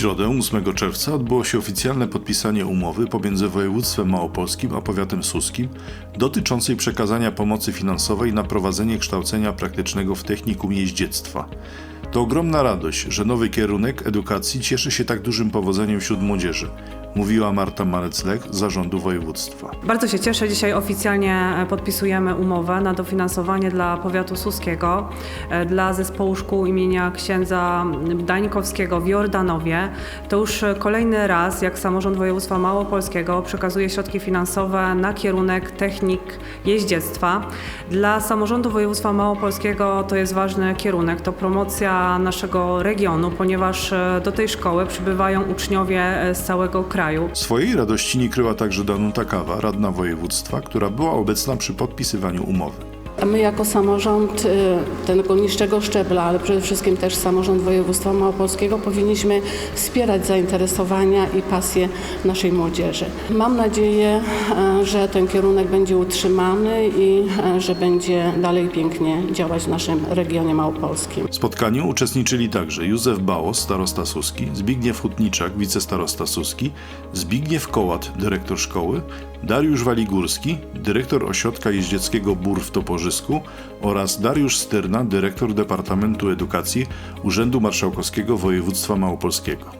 środę 8 czerwca odbyło się oficjalne podpisanie umowy pomiędzy województwem małopolskim a powiatem suskim dotyczącej przekazania pomocy finansowej na prowadzenie kształcenia praktycznego w technikum jeździectwa. To ogromna radość, że nowy kierunek edukacji cieszy się tak dużym powodzeniem wśród młodzieży, mówiła Marta Malec-Lech z zarządu województwa. Bardzo się cieszę. Dzisiaj oficjalnie e, podpisujemy umowę na dofinansowanie dla powiatu suskiego, e, dla zespołu szkół imienia księdza Dańkowskiego w Jordanowie. To już e, kolejny raz, jak samorząd województwa małopolskiego przekazuje środki finansowe na kierunek technik jeździectwa. Dla samorządu województwa małopolskiego to jest ważny kierunek, to promocja naszego regionu, ponieważ do tej szkoły przybywają uczniowie z całego kraju. Swojej radości nie kryła także Danuta Kawa, radna województwa, która była obecna przy podpisywaniu umowy. My jako samorząd y, tego niższego szczebla, ale przede wszystkim też samorząd województwa małopolskiego powinniśmy wspierać zainteresowania i pasje naszej młodzieży. Mam nadzieję, e, że ten kierunek będzie utrzymany i e, że będzie dalej pięknie działać w naszym regionie małopolskim. W spotkaniu uczestniczyli także Józef Bałos, starosta Suski, Zbigniew Hutniczak, wicestarosta Suski, Zbigniew Kołat, dyrektor szkoły, Dariusz Waligórski, dyrektor ośrodka jeździeckiego BUR w Oraz Dariusz Styrna, dyrektor Departamentu Edukacji Urzędu Marszałkowskiego Województwa Małopolskiego.